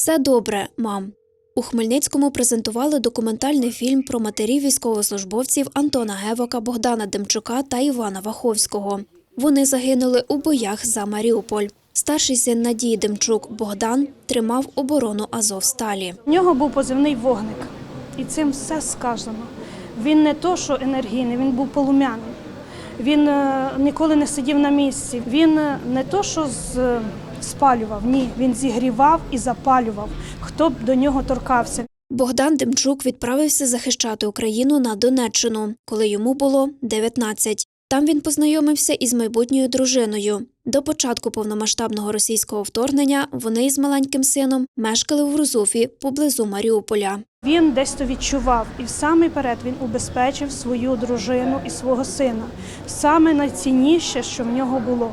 Все добре, мам. У Хмельницькому презентували документальний фільм про матерів військовослужбовців Антона Гевака, Богдана Демчука та Івана Ваховського. Вони загинули у боях за Маріуполь. Старший син Надії Демчук Богдан тримав оборону Азовсталі. У нього був позивний вогник, і цим все сказано. Він не то, що енергійний, він був полум'яний. Він е, ніколи не сидів на місці. Він е, не то, що з, спалював, ні, він зігрівав і запалював, хто б до нього торкався. Богдан Демчук відправився захищати Україну на Донеччину, коли йому було 19. Там він познайомився із майбутньою дружиною. До початку повномасштабного російського вторгнення вони із маленьким сином мешкали в Рузуфі поблизу Маріуполя. Він десь то відчував, і в самий перед він убезпечив свою дружину і свого сина. Саме найцінніше, що в нього було.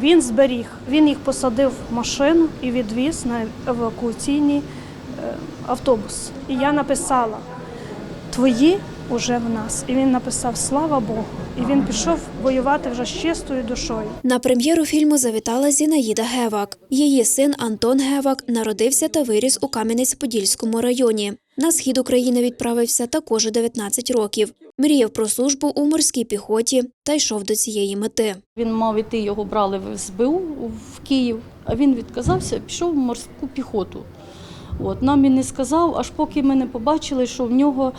Він зберіг, він їх посадив в машину і відвіз на евакуаційний е, автобус. І я написала: Твої уже в нас. І він написав Слава Богу. І він пішов воювати вже з чистою душою. На прем'єру фільму завітала Зінаїда Гевак. Її син Антон Гевак народився та виріс у Кам'янець-Подільському районі. На схід України відправився також у 19 років. Мріяв про службу у морській піхоті та йшов до цієї мети. Він мав іти, його брали в СБУ в Київ, а він відказався, пішов в морську піхоту. От, нам він не сказав, аж поки ми не побачили, що в нього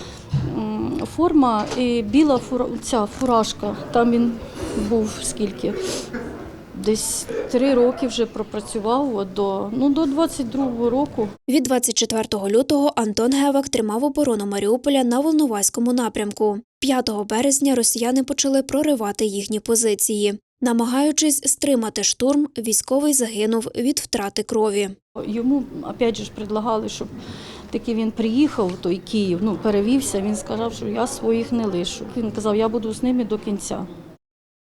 форма і біла фура, ця фуражка. Там він був скільки? Десь три роки вже пропрацював от до, ну, до 22-го року. Від 24 лютого Антон Гевак тримав оборону Маріуполя на Волноваському напрямку. 5 березня росіяни почали проривати їхні позиції. Намагаючись стримати штурм, військовий загинув від втрати крові. Йому опять же предлагали, щоб таки він приїхав в той Київ, ну перевівся. Він сказав, що я своїх не лишу. Він казав, я буду з ними до кінця.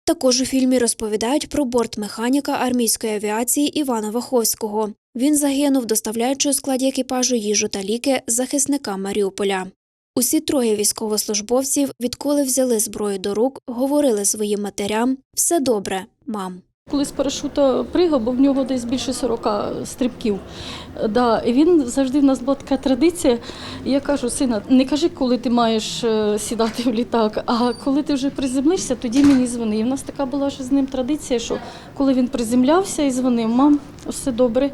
Також у фільмі розповідають про бортмеханіка армійської авіації Івана Ваховського. Він загинув, доставляючи у складі екіпажу їжу та ліки захисникам Маріуполя. Усі троє військовослужбовців, відколи взяли зброю до рук, говорили своїм матерям все добре, мам. Коли з парашута пригав, бо в нього десь більше 40 стрибків. Да, і він завжди в нас була така традиція. Я кажу, сина, не кажи, коли ти маєш е, сідати в літак, а коли ти вже приземлишся, тоді мені дзвони. І в нас така була ж з ним традиція, що коли він приземлявся і дзвонив, мам, все добре,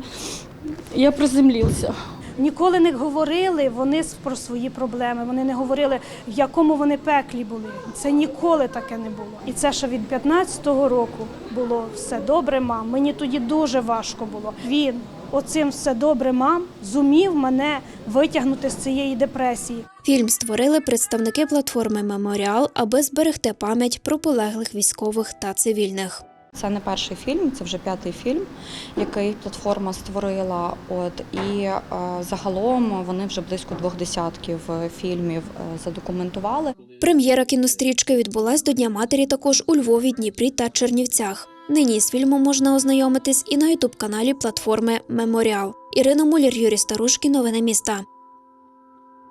я приземлився. Ніколи не говорили вони про свої проблеми. Вони не говорили, в якому вони пеклі були. Це ніколи таке не було. І це ще від 15-го року було все добре, мам. Мені тоді дуже важко було. Він оцим все добре, мам, зумів мене витягнути з цієї депресії. Фільм створили представники платформи Меморіал, аби зберегти пам'ять про полеглих військових та цивільних. Це не перший фільм, це вже п'ятий фільм, який платформа створила. От і е, загалом вони вже близько двох десятків е, фільмів е, задокументували. Прем'єра кінострічки відбулась до Дня матері також у Львові, Дніпрі та Чернівцях. Нині з фільмом можна ознайомитись і на ютуб каналі платформи Меморіал. Ірина Муляр, Юрій Старушкін, новини міста.